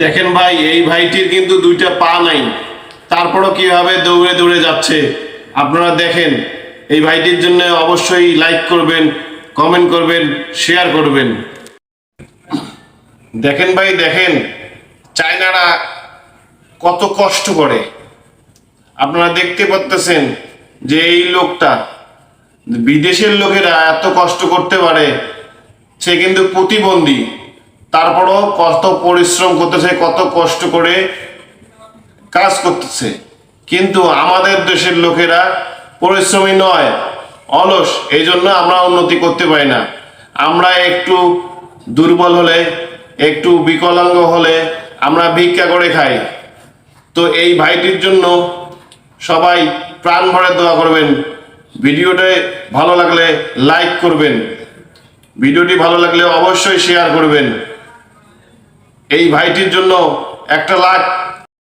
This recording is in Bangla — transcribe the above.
দেখেন ভাই, এই ভাইটির কিন্তু দুইটা পা নাই। তারপরও কীভাবে দৌড়ে দৌড়ে যাচ্ছে, আপনারা দেখেন। এই ভাইটির জন্য অবশ্যই লাইক করবেন কমেন্ট করবেন শেয়ার করবেন। দেখেন ভাই, দেখেন, চায়নারা কত কষ্ট করে। আপনারা দেখতে পাচ্তেছেন যে এই লোকটা বিদেশের লোকেরা এত কষ্ট করতে পারে, সে কিন্তু প্রতিবন্ধী। তারপরও কত পরিশ্রম করতেছে, কত কষ্ট করে কাজ করতেছে। কিন্তু আমাদের দেশের লোকেরা পরিশ্রমী নয়, অলস। এই জন্য আমরা উন্নতি করতে পারি না। আমরা একটু দুর্বল হলে, একটু বিকলাঙ্গ হলে আমরা ভিক্ষা করে খাই। তো এই ভাইটির জন্য সবাই প্রাণ ভরে দোয়া করবেন। ভিডিওটা ভালো লাগলে লাইক করবেন। ভিডিওটি ভালো লাগলে অবশ্যই শেয়ার করবেন। এই ভাইটির জন্য একটা লাখ